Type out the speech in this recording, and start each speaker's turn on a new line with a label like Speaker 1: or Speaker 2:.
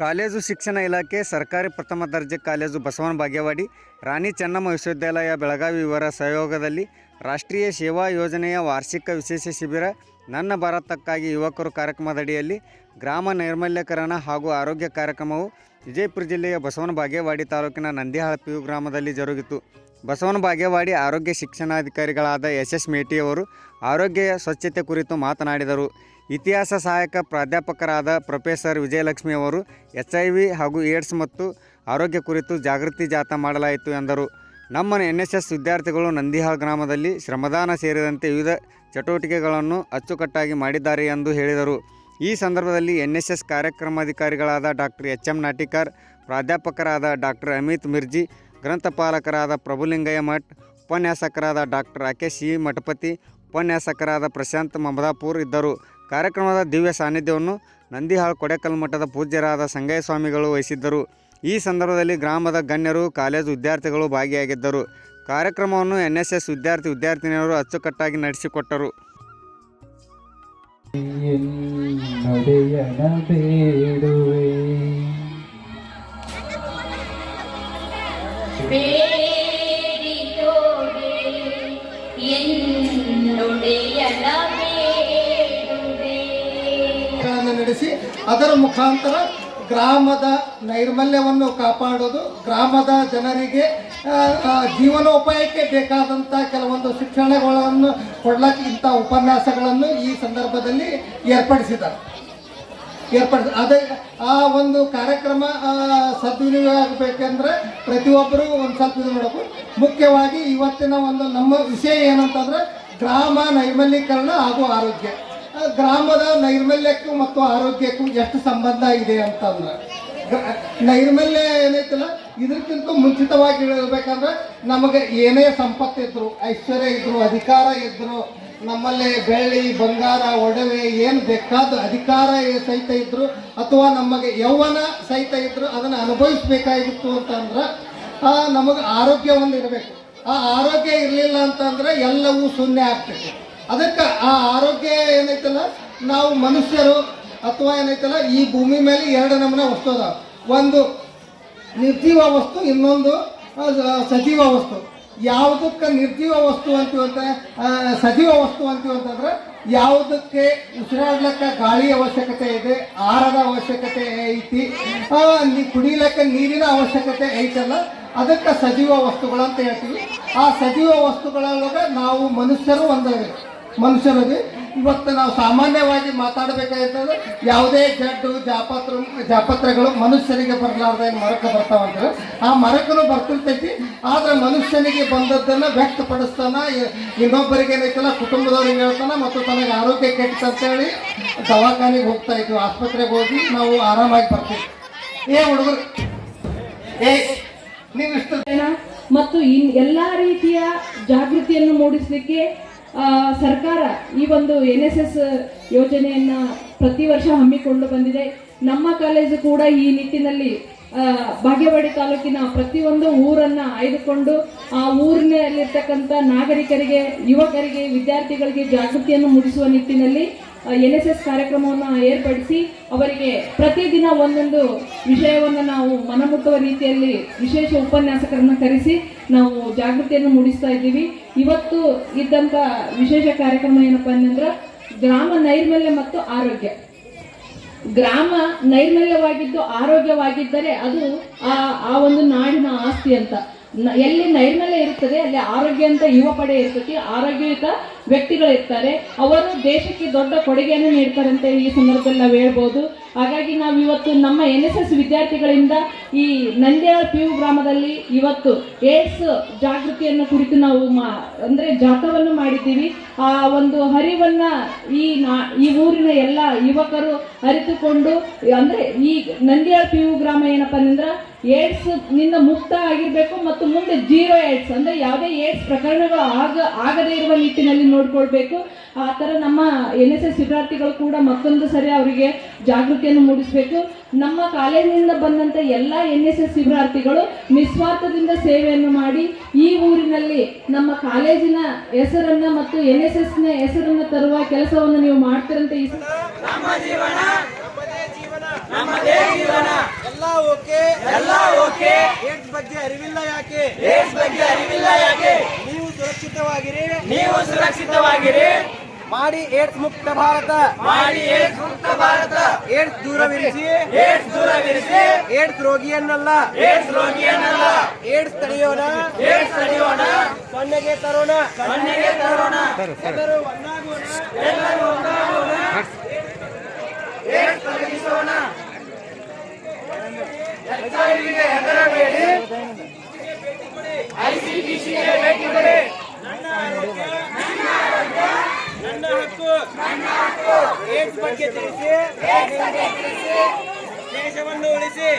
Speaker 1: College ಶಿಕ್ಷಣ ಇಲಾಖೆ, ಸರ್ಕಾರಿ ಪ್ರಥಮ ದರ್ಜೆ ಕಾಲೇಜು ಬಸವನ ಬಾಗೇವಾಡಿ, ರಾಣಿ ಚೆನ್ನಮ್ಮ ವಿಶ್ವವಿದ್ಯಾಲಯ ಬೆಳಗಾವಿ ಇವರ ಸಹಯೋಗದಲ್ಲಿ ರಾಷ್ಟ್ರೀಯ ಸೇವಾ ಯೋಜನೆಯ ವಾರ್ಷಿಕ ವಿಶೇಷ ಶಿಬಿರ ನನ್ನ ಭಾರತಕ್ಕಾಗಿ ಯುವಕರು ಕಾರ್ಯಕ್ರಮದಡಿಯಲ್ಲಿ ಗ್ರಾಮ ನೈರ್ಮಲ್ಯಕರಣ ಹಾಗೂ ಆರೋಗ್ಯ ಕಾರ್ಯಕ್ರಮವು ವಿಜಯಪುರ ಜಿಲ್ಲೆಯ ಬಸವನ ಬಾಗೇವಾಡಿ ತಾಲೂಕಿನ ನಂದಿಹಾಳ ಪಿಯು ಗ್ರಾಮದಲ್ಲಿ ಜರುಗಿತು. ಬಸವನ ಬಾಗೇವಾಡಿ ಆರೋಗ್ಯ ಶಿಕ್ಷಣಾಧಿಕಾರಿಗಳಾದ ಎಸ್ ಎಸ್ ಮೇಟಿಯವರು ಆರೋಗ್ಯ ಸ್ವಚ್ಛತೆ ಕುರಿತು ಮಾತನಾಡಿದರು. ಇತಿಹಾಸ ಸಹಾಯಕ ಪ್ರಾಧ್ಯಾಪಕರಾದ ಪ್ರೊಫೆಸರ್ ವಿಜಯಲಕ್ಷ್ಮಿ ಅವರು ಎಚ್ ಐ ವಿ ಹಾಗೂ ಏಡ್ಸ್ ಮತ್ತು ಆರೋಗ್ಯ ಕುರಿತು ಜಾಗೃತಿ ಜಾಥಾ ಮಾಡಲಾಯಿತು ಎಂದರು. ನಮ್ಮ ಎನ್ ಎಸ್ ಎಸ್ ವಿದ್ಯಾರ್ಥಿಗಳು ನಂದಿಹಾಳ್ ಗ್ರಾಮದಲ್ಲಿ ಶ್ರಮದಾನ ಸೇರಿದಂತೆ ವಿವಿಧ ಚಟುವಟಿಕೆಗಳನ್ನು ಅಚ್ಚುಕಟ್ಟಾಗಿ ಮಾಡಿದ್ದಾರೆ ಎಂದು ಹೇಳಿದರು. ಈ ಸಂದರ್ಭದಲ್ಲಿ ಎನ್ ಎಸ್ ಎಸ್ ಕಾರ್ಯಕ್ರಮಾಧಿಕಾರಿಗಳಾದ ಡಾಕ್ಟರ್ ಎಚ್ ಎಂ ನಾಟಿಕರ್, ಪ್ರಾಧ್ಯಾಪಕರಾದ ಡಾಕ್ಟರ್ ಅಮಿತ್ ಮಿರ್ಜಿ, ಗ್ರಂಥಪಾಲಕರಾದ ಪ್ರಭುಲಿಂಗಯ್ಯ ಮಠ್, ಉಪನ್ಯಾಸಕರಾದ ಡಾಕ್ಟರ್ ರಾಕೇಶ್ ಇ ಮಠಪತಿ, ಉಪನ್ಯಾಸಕರಾದ ಪ್ರಶಾಂತ್ ಮಮದಾಪುರ್ ಇದ್ದರು. ಕಾರ್ಯಕ್ರಮದ ದಿವ್ಯ ಸಾನ್ನಿಧ್ಯವನ್ನು ನಂದಿಹಾಳ್ ಕೊಡೆಕಲ್ ಮಠದ ಪೂಜ್ಯರಾದ ಸಂಗಯ್ಯ ಸ್ವಾಮಿಗಳು ವಹಿಸಿದ್ದರು. ಈ ಸಂದರ್ಭದಲ್ಲಿ ಗ್ರಾಮದ ಗಣ್ಯರು, ಕಾಲೇಜು ವಿದ್ಯಾರ್ಥಿಗಳು ಭಾಗಿಯಾಗಿದ್ದರು. ಕಾರ್ಯಕ್ರಮವನ್ನು ಎನ್ ಎಸ್ ಎಸ್ ವಿದ್ಯಾರ್ಥಿ ವಿದ್ಯಾರ್ಥಿನಿಯರು ಅಚ್ಚುಕಟ್ಟಾಗಿ ನಡೆಸಿಕೊಟ್ಟರು.
Speaker 2: ಬೇಡಿದೋಡೆ
Speaker 3: ಅದರ ಮುಖಾಂತರ ಗ್ರಾಮದ ನೈರ್ಮಲ್ಯವನ್ನು ಕಾಪಾಡೋದು ಗ್ರಾಮದ ಜನರಿಗೆ ಜೀವನೋಪಾಯಕ್ಕೆ ಬೇಕಾದಂಥ ಕೆಲವೊಂದು ಶಿಕ್ಷಣಗಳನ್ನು ಕೊಡ್ಲಕ್ಕೆ ಇಂಥ ಉಪನ್ಯಾಸಗಳನ್ನು ಈ ಸಂದರ್ಭದಲ್ಲಿ ಏರ್ಪಡಿಸಿದ್ದಾರೆ. ಏರ್ಪಡಿಸ ಅದೇ ಆ ಒಂದು ಕಾರ್ಯಕ್ರಮ ಆ, ಸದ್ವಿನಿಯೋಗ ಆಗಬೇಕೆಂದ್ರೆ ಪ್ರತಿಯೊಬ್ಬರು ಒಂದು ಸ್ವಲ್ಪ ಇದು ಮಾಡಬೇಕು ಮುಖ್ಯವಾಗಿ ಇವತ್ತಿನ ಒಂದು ನಮ್ಮ ವಿಷಯ ಏನಂತಂದ್ರೆ ಗ್ರಾಮ ನೈರ್ಮಲ್ಯೀಕರಣ ಹಾಗೂ ಆರೋಗ್ಯ. ಗ್ರಾಮದ ನೈರ್ಮಲ್ಯಕ್ಕೂ ಮತ್ತು ಆರೋಗ್ಯಕ್ಕೂ ಎಷ್ಟು ಸಂಬಂಧ ಇದೆ ಅಂತಂದ್ರೆ ನೈರ್ಮಲ್ಯ ಏನೈತಲ್ಲ ಇದಕ್ಕಿಂತ ಮುಂಚಿತವಾಗಿ ಹೇಳಬೇಕಂದ್ರೆ ನಮಗೆ ಏನೇ ಸಂಪತ್ತಿದ್ರು ಐಶ್ವರ್ಯ ಇದ್ರು ಅಧಿಕಾರ ಇದ್ರು ನಮ್ಮಲ್ಲಿ ಬೆಳ್ಳಿ ಬಂಗಾರ ಒಡವೆ ಏನು ಬೇಕಾದ ಅಧಿಕಾರ ಸಹಿತ ಇದ್ರು ಅಥವಾ ನಮಗೆ ಯೌವನ ಸಹಿತ ಇದ್ರು ಅದನ್ನು ಅನುಭವಿಸ್ಬೇಕಾಗಿತ್ತು ಅಂತಂದ್ರೆ ಆ, ನಮಗೆ ಆರೋಗ್ಯ ಒಂದು ಇರಬೇಕು. ಆ ಆರೋಗ್ಯ ಇರಲಿಲ್ಲ ಅಂತಂದ್ರೆ ಎಲ್ಲವೂ ಶೂನ್ಯ ಆಗ್ತೈತಿ. ಅದಕ್ಕೆ ಆ ಆರೋಗ್ಯ ಏನೈತಲ್ಲ, ನಾವು ಮನುಷ್ಯರು ಅಥವಾ ಏನೈತಲ್ಲ, ಈ ಭೂಮಿ ಮೇಲೆ ಎರಡು ನಮೂನೆ ವಸ್ತು ಅದಾವ. ಒಂದು ನಿರ್ಜೀವ ವಸ್ತು, ಇನ್ನೊಂದು ಸಜೀವ ವಸ್ತು. ಯಾವುದಕ್ಕೆ ನಿರ್ಜೀವ ವಸ್ತು ಅಂತೀವಂತ ಅಂತ ಸಜೀವ ವಸ್ತು ಅಂತೀವಂತಂದ್ರೆ ಯಾವುದಕ್ಕೆ ಉಸಿರಾಡ್ಲಿಕ್ಕೆ ಗಾಳಿ ಅವಶ್ಯಕತೆ ಇದೆ, ಆಹಾರದ ಅವಶ್ಯಕತೆ ಐತಿ ಕುಡಿಲಿಕ್ಕೆ ನೀರಿನ ಅವಶ್ಯಕತೆ ಐತಲ್ಲ, ಅದಕ್ಕೆ ಸಜೀವ ವಸ್ತುಗಳು ಅಂತ ಹೇಳ್ತೀವಿ. ಆ ಸಜೀವ ವಸ್ತುಗಳೊಳಗೆ ನಾವು ಮನುಷ್ಯರು ಒಂದಾಗಿ ಮನುಷ್ಯರಿಗೆ ಇವತ್ತು ನಾವು ಸಾಮಾನ್ಯವಾಗಿ ಮಾತಾಡಬೇಕಾಗಿರ್ತದೆ, ಯಾವುದೇ ಜಡ್ಡು, ಜಾಪತ್ರ, ಜಾಪತ್ರಗಳು ಮನುಷ್ಯರಿಗೆ ಬರಲಾರ್ದ ಮರಕ ಬರ್ತಾವಂತ ಆ ಮರಕನು ಬರ್ತಿರ್ತೈತಿ ಆದರೆ ಮನುಷ್ಯನಿಗೆ ಬಂದದ್ದನ್ನು ವ್ಯಕ್ತಪಡಿಸ್ತಾನ ಇನ್ನೊಬ್ಬರಿಗೆ ಏನೈತಲ್ಲ, ಕುಟುಂಬದವ್ರಿಗೆ ಹೇಳ್ತಾನ, ಮತ್ತು ತನಗೆ ಆರೋಗ್ಯ ಕೆಟ್ಟ ಅಂತೇಳಿ ದವಾಖಾನೆಗೆ ಹೋಗ್ತಾ ಇದ್ವಿ, ಆಸ್ಪತ್ರೆಗೆ ಹೋಗಿ ನಾವು ಆರಾಮಾಗಿ ಬರ್ತೀವಿ. ಏ ಹುಡುಗರು, ಏ ಇಷ್ಟು
Speaker 4: ಮತ್ತು ಇನ್ ಎಲ್ಲ ರೀತಿಯ ಜಾಗೃತಿಯನ್ನು ಮೂಡಿಸಲಿಕ್ಕೆ ಸರ್ಕಾರ ಈ ಒಂದು ಎನ್ ಎಸ್ ಎಸ್ ಯೋಜನೆಯನ್ನ ಪ್ರತಿ ವರ್ಷ ಹಮ್ಮಿಕೊಂಡು ಬಂದಿದೆ. ನಮ್ಮ ಕಾಲೇಜು ಕೂಡ ಈ ನಿಟ್ಟಿನಲ್ಲಿ ಬಾಗೇವಾಡಿ ತಾಲೂಕಿನ ಪ್ರತಿಯೊಂದು ಊರನ್ನ ಆಯ್ದುಕೊಂಡು ಆ ಊರಿನಲ್ಲಿರ್ತಕ್ಕಂಥ ನಾಗರಿಕರಿಗೆ, ಯುವಕರಿಗೆ, ವಿದ್ಯಾರ್ಥಿಗಳಿಗೆ ಜಾಗೃತಿಯನ್ನು ಮೂಡಿಸುವ ನಿಟ್ಟಿನಲ್ಲಿ ಎನ್ ಎಸ್ ಎಸ್ ಕಾರ್ಯಕ್ರಮವನ್ನು ಏರ್ಪಡಿಸಿ ಅವರಿಗೆ ಪ್ರತಿದಿನ ಒಂದೊಂದು ವಿಷಯವನ್ನು ನಾವು ಮನಮುಟ್ಟುವ ರೀತಿಯಲ್ಲಿ ವಿಶೇಷ ಉಪನ್ಯಾಸಕರನ್ನು ಕರೆಸಿ ನಾವು ಜಾಗೃತಿಯನ್ನು ಮೂಡಿಸ್ತಾ ಇದ್ದೀವಿ. ಇವತ್ತು ಇದ್ದಂಥ ವಿಶೇಷ ಕಾರ್ಯಕ್ರಮ ಏನಪ್ಪ ಅಂತಂದ್ರೆ ಗ್ರಾಮ ನೈರ್ಮಲ್ಯ ಮತ್ತು ಆರೋಗ್ಯ. ಗ್ರಾಮ ನೈರ್ಮಲ್ಯವಾಗಿದ್ದು ಆರೋಗ್ಯವಾಗಿದ್ದರೆ ಅದು ಆ ಆ ಒಂದು ನಾಡಿನ ಆಸ್ತಿ ಅಂತ. ಎಲ್ಲಿ ನೈರ್ಮಲ್ಯ ಇರುತ್ತದೆ ಅಲ್ಲಿ ಆರೋಗ್ಯ ಅಂತ ಯುವ ಪಡೆ ಇರ್ತತಿ. ಆರೋಗ್ಯಯುತ ವ್ಯಕ್ತಿಗಳಿರ್ತಾರೆ, ಅವರು ದೇಶಕ್ಕೆ ದೊಡ್ಡ ಕೊಡುಗೆಯನ್ನು ನೀಡ್ತಾರೆ ಅಂತ ಈ ಸಂದರ್ಭದಲ್ಲಿ ನಾವು ಹೇಳ್ಬೋದು. ಹಾಗಾಗಿ ನಾವು ಇವತ್ತು ನಮ್ಮ ಎನ್ ಎಸ್ ಎಸ್ ವಿದ್ಯಾರ್ಥಿಗಳಿಂದ ಈ ನಂದ್ಯಾಳ ಪಿ ಯು ಗ್ರಾಮದಲ್ಲಿ ಇವತ್ತು ಏಡ್ಸ್ ಜಾಗೃತಿಯನ್ನು ಕುರಿತು ನಾವು ಮಾ, ಅಂದರೆ ಜಾಥಾವನ್ನು ಮಾಡಿದ್ದೀವಿ. ಆ ಒಂದು ಹರಿವನ್ನು ಈ ನಾ, ಈ ಊರಿನ ಎಲ್ಲ ಯುವಕರು ಅರಿತುಕೊಂಡು, ಅಂದರೆ ಈ ನಂದ್ಯಾಳ ಪಿ ಯು ಗ್ರಾಮ ಏನಪ್ಪ ಅಂದ್ರೆ ಏಡ್ಸ್ನಿಂದ ಮುಕ್ತ ಆಗಿರಬೇಕು ಮತ್ತು ಮುಂದೆ ಜೀರೋ ಏಡ್ಸ್, ಅಂದರೆ ಯಾವುದೇ ಏಡ್ಸ್ ಪ್ರಕರಣಗಳು ಆಗ, ಆಗದೇ ಇರುವ ನಿಟ್ಟಿನಲ್ಲಿ ನೋಡ್ಕೊಳ್ಬೇಕು. ಆ ಥರ ನಮ್ಮ ಎನ್ ಎಸ್ ಎಸ್ ವಿದ್ಯಾರ್ಥಿಗಳು ಕೂಡ ಮತ್ತೊಂದು ಸರಿ ಅವರಿಗೆ ಜಾಗೃತಿಯನ್ನು ಮೂಡಿಸಬೇಕು. ನಮ್ಮ ಕಾಲೇಜಿನಿಂದ ಬಂದಂತ ಎಲ್ಲ ಎನ್ ಎಸ್ ಎಸ್ ವಿದ್ಯಾರ್ಥಿಗಳು ನಿಸ್ವಾರ್ಥದಿಂದ ಸೇವೆಯನ್ನು ಮಾಡಿ ಈ ಊರಿನಲ್ಲಿ ನಮ್ಮ ಕಾಲೇಜಿನ ಹೆಸರನ್ನ ಮತ್ತು ಎನ್ ಎಸ್ ಎಸ್ನ ಹೆಸರನ್ನ ತರುವ ಕೆಲಸವನ್ನು ನೀವು ಮಾಡ್ತೀರಂತ ಈ
Speaker 5: ಬಗ್ಗೆ ಅರಿವಿಲ್ಲ ಯಾಕೆ? ಬಗ್ಗೆ ಅರಿವಿಲ್ಲ ಯಾಕೆ? ಸುರಕ್ಷಿತವಾಗಿರಿ. ನೀವು ಸುರಕ್ಷಿತವಾಗಿರಿ. ಮಾಡಿ ಏಡ್ಸ್ ಮುಕ್ತ ಭಾರತ. ಮಾಡಿ ಏಡ್ಸ್ ಮುಕ್ತ ಭಾರತ. ಏಡ್ಸ್ ದೂರವಿರಿಸಿ. ಏಡ್ಸ್ ದೂರವಿರಿಸಿ. ಏಡ್ಸ್ ರೋಗಿಯನ್ನಲ್ಲ. ಏಡ್ಸ್ ರೋಗಿಯನ್ನಲ್ಲ. ಏಡ್ಸ್ ತಡೆಯೋಣ. ಏಡ್ಸ್ ತಡೆಯೋಣ. ಸೊನ್ನೆಗೆ ತರೋಣ. ಸೊನ್ನೆಗೆ ತರೋಣ. ಎಲ್ಲರೂ ಒಂದಾಗೋಣ. ಎಲ್ಲರೂ ಒಂದಾಗೋಣ. ಏಡ್ಸ್ ತೊಲಗಿಸೋಣ ಹೆದರಬೇಡಿ ಐಸಿಟಿಸಿಗೆ ಭೇಟಿ ಕೊಡಿ ನನ್ನ ಆರೋಗ್ಯ ನನ್ನ ಹಕ್ಕು ಏಡ್ಸ್ ಬಗ್ಗೆ ತಿಳಿಸಿ ದೇಶವನ್ನು ಉಳಿಸಿ.